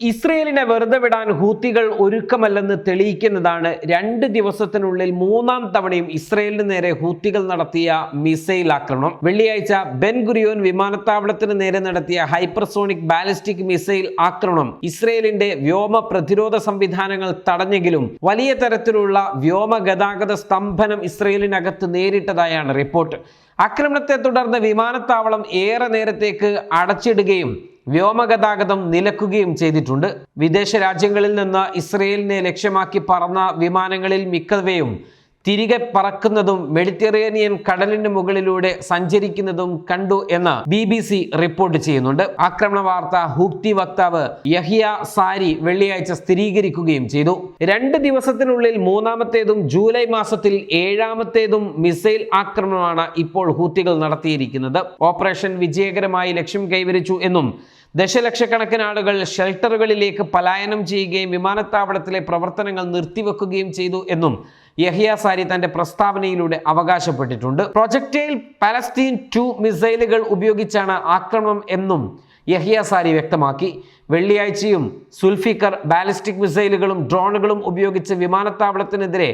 ഇസ്രയേലിനെ വെറുതെ വിടാൻ ഹൂത്തികൾ ഒരുക്കമല്ലെന്ന് തെളിയിക്കുന്നതാണ് രണ്ട് ദിവസത്തിനുള്ളിൽ മൂന്നാം തവണയും ഇസ്രയേലിന് നേരെ ഹൂത്തികൾ നടത്തിയ മിസൈൽ ആക്രമണം. വെള്ളിയാഴ്ച ബെൻ ഗുരിയോൻ വിമാനത്താവളത്തിന് നേരെ നടത്തിയ ഹൈപ്പർസോണിക് ബാലിസ്റ്റിക് മിസൈൽ ആക്രമണം ഇസ്രയേലിന്റെ വ്യോമ പ്രതിരോധ സംവിധാനങ്ങൾ തടഞ്ഞെങ്കിലും വലിയ തരത്തിലുള്ള വ്യോമ ഗതാഗത സ്തംഭനം ഇസ്രയേലിനകത്ത് നേരിട്ടതായാണ് റിപ്പോർട്ട്. ആക്രമണത്തെ തുടർന്ന് വിമാനത്താവളം ഏറെ നേരത്തേക്ക് അടച്ചിടുകയും വ്യോമഗതാഗതം നിലക്കുകയും ചെയ്തിട്ടുണ്ട്. വിദേശ രാജ്യങ്ങളിൽ നിന്ന് ഇസ്രയേലിനെ ലക്ഷ്യമാക്കി പറന്ന വിമാനങ്ങളിൽ മിക്കവയും തിരികെ പറക്കുന്നതും മെഡിറ്ററേനിയൻ കടലിന് മുകളിലൂടെ സഞ്ചരിക്കുന്നതും കണ്ടു എന്ന് ബി ബി സി റിപ്പോർട്ട് ചെയ്യുന്നുണ്ട്. ആക്രമണ വാർത്ത ഹൂക്തി വക്താവ് യഹിയ സാരി വെള്ളിയാഴ്ച സ്ഥിരീകരിക്കുകയും ചെയ്തു. രണ്ട് ദിവസത്തിനുള്ളിൽ മൂന്നാമത്തേതും ജൂലൈ മാസത്തിൽ ഏഴാമത്തേതും മിസൈൽ ആക്രമണമാണ് ഇപ്പോൾ ഹൂത്തികൾ നടത്തിയിരിക്കുന്നത്. ഓപ്പറേഷൻ വിജയകരമായി ലക്ഷ്യം കൈവരിച്ചു എന്നും ദശലക്ഷക്കണക്കിന് ആളുകൾ ഷെൽട്ടറുകളിലേക്ക് പലായനം ചെയ്യുകയും വിമാനത്താവളത്തിലെ പ്രവർത്തനങ്ങൾ നിർത്തിവെക്കുകയും ചെയ്തു എന്നും യഹിയ സാരി തന്റെ പ്രസ്താവനയിലൂടെ അവകാശപ്പെട്ടിട്ടുണ്ട്. പ്രൊജക്ടൈൽ പലസ്തീൻ ടു മിസൈലുകൾ ഉപയോഗിച്ചാണ് ആക്രമണം എന്നും യഹിയ സാരി വ്യക്തമാക്കി. വെള്ളിയാഴ്ചയും സുൽഫിക്കർ ബാലിസ്റ്റിക് മിസൈലുകളും ഡ്രോണുകളും ഉപയോഗിച്ച് വിമാനത്താവളത്തിനെതിരെ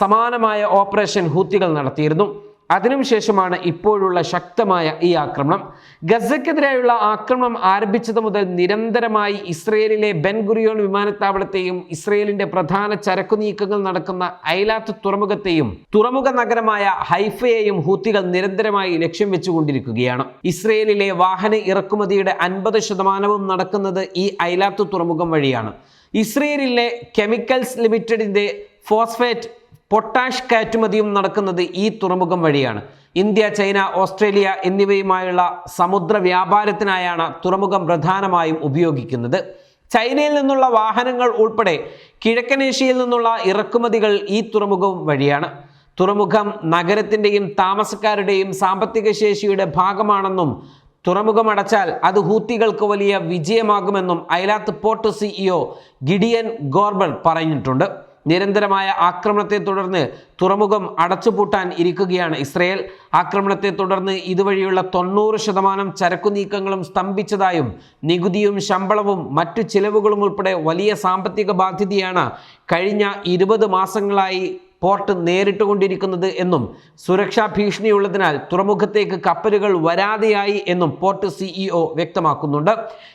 സമാനമായ ഓപ്പറേഷൻ ഹൂത്തികൾ നടത്തിയിരുന്നു. അതിനുശേഷമാണ് ഇപ്പോഴുള്ള ശക്തമായ ഈ ആക്രമണം. ഗസയ്ക്കെതിരായുള്ള ആക്രമണം ആരംഭിച്ചത് മുതൽ നിരന്തരമായി ഇസ്രയേലിലെ ബെൻഗുറിയോൺ വിമാനത്താവളത്തെയും ഇസ്രയേലിന്റെ പ്രധാന ചരക്കു നീക്കങ്ങൾ നടക്കുന്ന ഐലാത്ത് തുറമുഖത്തെയും തുറമുഖ നഗരമായ ഹൈഫയെയും ഹൂത്തികൾ നിരന്തരമായി ലക്ഷ്യം വെച്ചുകൊണ്ടിരിക്കുകയാണ്. ഇസ്രയേലിലെ വാഹന ഇറക്കുമതിയുടെ അൻപത് ശതമാനവും നടക്കുന്നത് ഈ ഐലാത്ത് തുറമുഖം വഴിയാണ്. ഇസ്രയേലിലെ കെമിക്കൽസ് ലിമിറ്റഡിന്റെ ഫോസ്ഫേറ്റ് പൊട്ടാഷ് കയറ്റുമതിയും നടക്കുന്നത് ഈ തുറമുഖം വഴിയാണ്. ഇന്ത്യ ചൈന ഓസ്ട്രേലിയ എന്നിവയുമായുള്ള സമുദ്ര വ്യാപാരത്തിനായാണ് തുറമുഖം പ്രധാനമായും ഉപയോഗിക്കുന്നത്. ചൈനയിൽ നിന്നുള്ള വാഹനങ്ങൾ ഉൾപ്പെടെ കിഴക്കനേഷ്യയിൽ നിന്നുള്ള ഇറക്കുമതികൾ ഈ തുറമുഖം വഴിയാണ്. തുറമുഖം നഗരത്തിന്റെയും താമസക്കാരുടെയും സാമ്പത്തിക ശേഷിയുടെ ഭാഗമാണെന്നും തുറമുഖം അടച്ചാൽ അത് ഹൂത്തികൾക്ക് വലിയ വിജയമാകുമെന്നും Eilat port CEO Gideon Golber പറഞ്ഞിട്ടുണ്ട്. നിരന്തരമായ ആക്രമണത്തെ തുടർന്ന് തുറമുഖം അടച്ചുപൂട്ടാൻ ഇരിക്കുകയാണ് ഇസ്രയേൽ. ആക്രമണത്തെ തുടർന്ന് ഇതുവഴിയുള്ള തൊണ്ണൂറ് ശതമാനം ചരക്കു നീക്കങ്ങളും സ്തംഭിച്ചതായും നികുതിയും ശമ്പളവും മറ്റു ചിലവുകളും ഉൾപ്പെടെ വലിയ സാമ്പത്തിക ബാധ്യതയാണ് കഴിഞ്ഞ ഇരുപത് മാസങ്ങളായി പോർട്ട് നേരിട്ടുകൊണ്ടിരിക്കുന്നത് എന്നും സുരക്ഷാ ഭീഷണിയുള്ളതിനാൽ തുറമുഖത്തേക്ക് കപ്പലുകൾ വരാതെയായി എന്നും പോർട്ട് സിഇഒ വ്യക്തമാക്കുന്നുണ്ട്.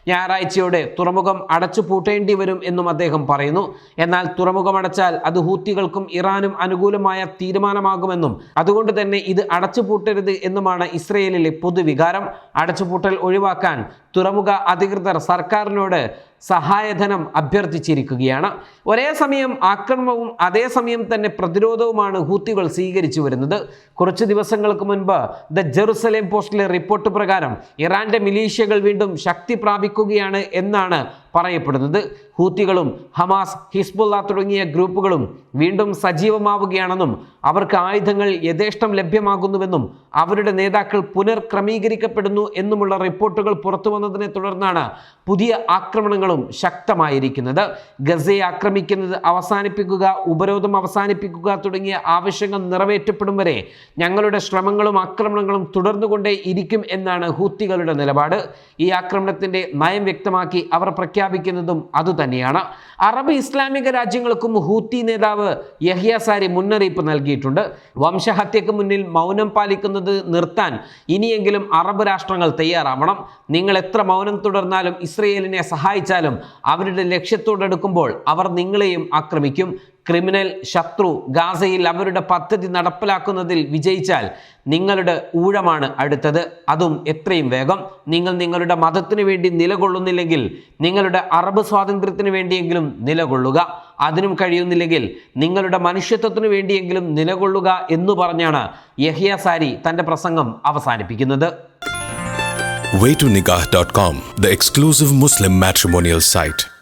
ഞായറാഴ്ചയോടെ തുറമുഖം അടച്ചു പൂട്ടേണ്ടി വരും എന്നും അദ്ദേഹം പറയുന്നു. എന്നാൽ തുറമുഖം അടച്ചാൽ അത് ഹൂത്തികൾക്കും ഇറാനും അനുകൂലമായ തീരുമാനമാകുമെന്നും അതുകൊണ്ട് തന്നെ ഇത് അടച്ചുപൂട്ടരുത് എന്നുമാണ് ഇസ്രയേലിലെ പൊതുവികാരം. അടച്ചുപൂട്ടൽ ഒഴിവാക്കാൻ തുറമുഖ അധികൃതർ സർക്കാരിനോട് സഹായധനം അഭ്യർത്ഥിച്ചിരിക്കുകയാണ്. ഒരേ സമയം ആക്രമണവും അതേസമയം തന്നെ പ്രതിരോധവുമാണ് ഹൂത്തികൾ സ്വീകരിച്ചു വരുന്നത്. കുറച്ച് ദിവസങ്ങൾക്ക് മുൻപ് ദ ജെറുസലേം പോസ്റ്റിലെ റിപ്പോർട്ട് പ്രകാരം ഇറാന്റെ മിലീഷ്യകൾ വീണ്ടും ശക്തി പ്രാപിക്കുകയാണ് എന്നാണ് പറയപ്പെടുന്നത്. ഹൂത്തികളും ഹമാസ് ഹിസ്ബുള്ള തുടങ്ങിയ ഗ്രൂപ്പുകളും വീണ്ടും സജീവമാവുകയാണെന്നും അവർക്ക് ആയുധങ്ങൾ യഥേഷ്ടം ലഭ്യമാകുന്നുവെന്നും അവരുടെ നേതാക്കൾ പുനർക്രമീകരിക്കപ്പെടുന്നു എന്നുമുള്ള റിപ്പോർട്ടുകൾ പുറത്തു വന്നതിനെ തുടർന്നാണ് പുതിയ ആക്രമണങ്ങളും ശക്തമായിരിക്കുന്നത്. ഗസയെ ആക്രമിക്കുന്നത് അവസാനിപ്പിക്കുക ഉപരോധം അവസാനിപ്പിക്കുക തുടങ്ങിയ ആവശ്യങ്ങൾ നിറവേറ്റപ്പെടും വരെ ഞങ്ങളുടെ ശ്രമങ്ങളും ആക്രമണങ്ങളും തുടർന്നുകൊണ്ടേ ഇരിക്കും എന്നാണ് ഹൂത്തികളുടെ നിലപാട്. ഈ ആക്രമണത്തിന്റെ നയം വ്യക്തമാക്കി അവർ പ്രഖ്യാപിക്കുന്നതും അതുതന്നെയാണ്. അറബ് ഇസ്ലാമിക രാജ്യങ്ങൾക്കും ഹൂത്തി നേതാവ് യഹിയ സാരി മുന്നറിയിപ്പ് നൽകിയിട്ടുണ്ട്. വംശഹത്യക്ക് മുന്നിൽ മൗനം പാലിക്കുന്നത് നിർത്താൻ ഇനിയെങ്കിലും അറബ് രാഷ്ട്രങ്ങൾ തയ്യാറാവണം. നിങ്ങൾ എത്ര മൗനം തുടർന്നാലും ഇസ്രയേലിനെ സഹായിച്ചാലും അവരുടെ ലക്ഷ്യത്തോടെടുക്കുമ്പോൾ അവർ നിങ്ങളെയും ആക്രമിക്കും. ക്രിമിനൽ ശത്രു ഗാസയിൽ അവരുടെ പദ്ധതി നടപ്പിലാക്കുന്നതിൽ വിജയിച്ചാൽ നിങ്ങളുടെ ഊഴമാണ് അടുത്തത്. അതും എത്രയും വേഗം. നിങ്ങൾ നിങ്ങളുടെ മതത്തിന് വേണ്ടി നിലകൊള്ളുന്നില്ലെങ്കിൽ നിങ്ങളുടെ അറബ് സ്വാതന്ത്ര്യത്തിന് വേണ്ടിയെങ്കിലും നിലകൊള്ളുക. അതിനും കഴിയുന്നില്ലെങ്കിൽ നിങ്ങളുടെ മനുഷ്യത്വത്തിന് വേണ്ടിയെങ്കിലും നിലകൊള്ളുക എന്ന് പറഞ്ഞാണ് യഹിയ സാരി തന്റെ പ്രസംഗം അവസാനിപ്പിക്കുന്നത്. Waytonikah.com, the exclusive Muslim matrimonial site.